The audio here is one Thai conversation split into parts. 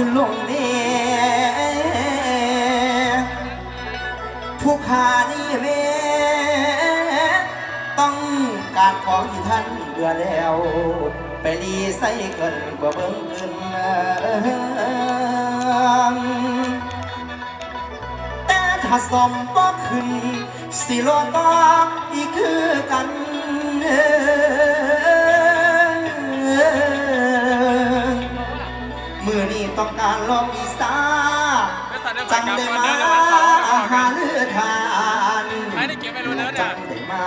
บุญลงเน่ผู้ขานี่เวต้องการของที่ท่านเบื่อแล้ว ไปรีใส่เกินกว่าเบิ่งขึ้นแต่ถ้าสมบ่ขึ้นสิโลต่ออี ต้องการลองอีสาจังได้มาหาเลือทานไม่ได้เก็บไว้รู้เนื้อเนี่ยจังได้มา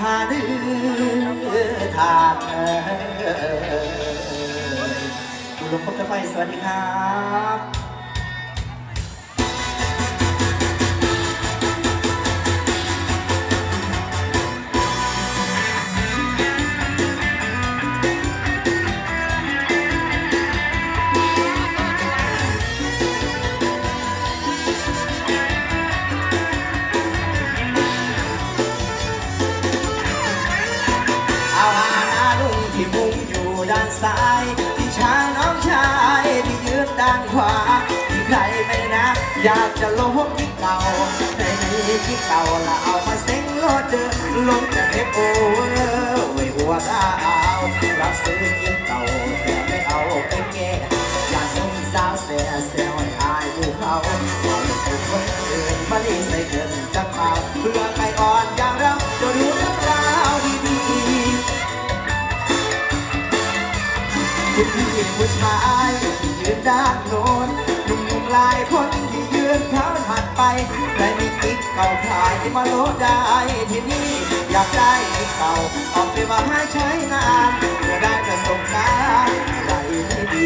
หาเลือทานคุณลุงพบกับไฟสวัสดีครับ หาหน้าลุงที่มุงอยู่ด้านซ้ายที่ชายน้องชายที่ยืนด้านขวาที่ใครไม่นะ อยากจะลงที่เก่าในนี้ที่เก่าละเอามาเซ็งรถเดินลงจากเอฟโอเวอร์ไว้หัวดาวรับซื้อกินเก่าแต่ไม่เอาไปแก่อย่าส่งสาวเสียเสียให้อายดูเขาเอาไปคนอื่นมาลีใส่เกินจะเมาเพื่อไก่อ่อ ๆผู้หญิงผู้ชายยืนด้านโน้นหนุ่มๆหลายคนที่ยืนเขาถัดไปใครมีกิ๊กเก่าขายที่มาโลดได้ที่นี่อยากได้กิ๊กเก่าออกไปมาให้ใช้งานเพื่อได้ประสบการณ์ใจไม่ดี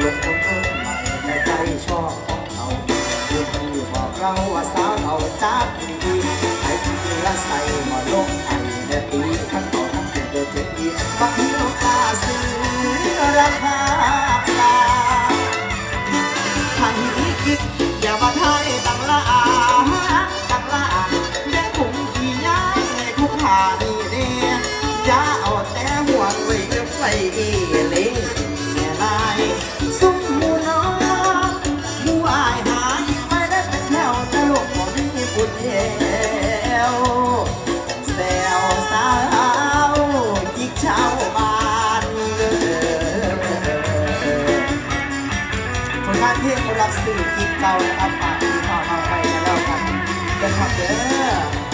ลงคนเอิ้นใหม่แต่ใจชอบของเขาเรื่อนอยู่บอกเราว่าสาวเราจัดดีานี่เด้อย่าเอาแต่ห่วงไว้กับใส่อีเล่แม่นายสุมหมูน้องมูอายหาไม่ได้เป็นแถวแต่ลูกบ่มีบุญแล้วแซวสาวจิกชาวบ้านเด้อผลงานเพลงรับสื่อกิ๊กเก่านะครับฝากที่พ่อเอาไปกันแล้วกันเดี๋ยวขอบเด้อ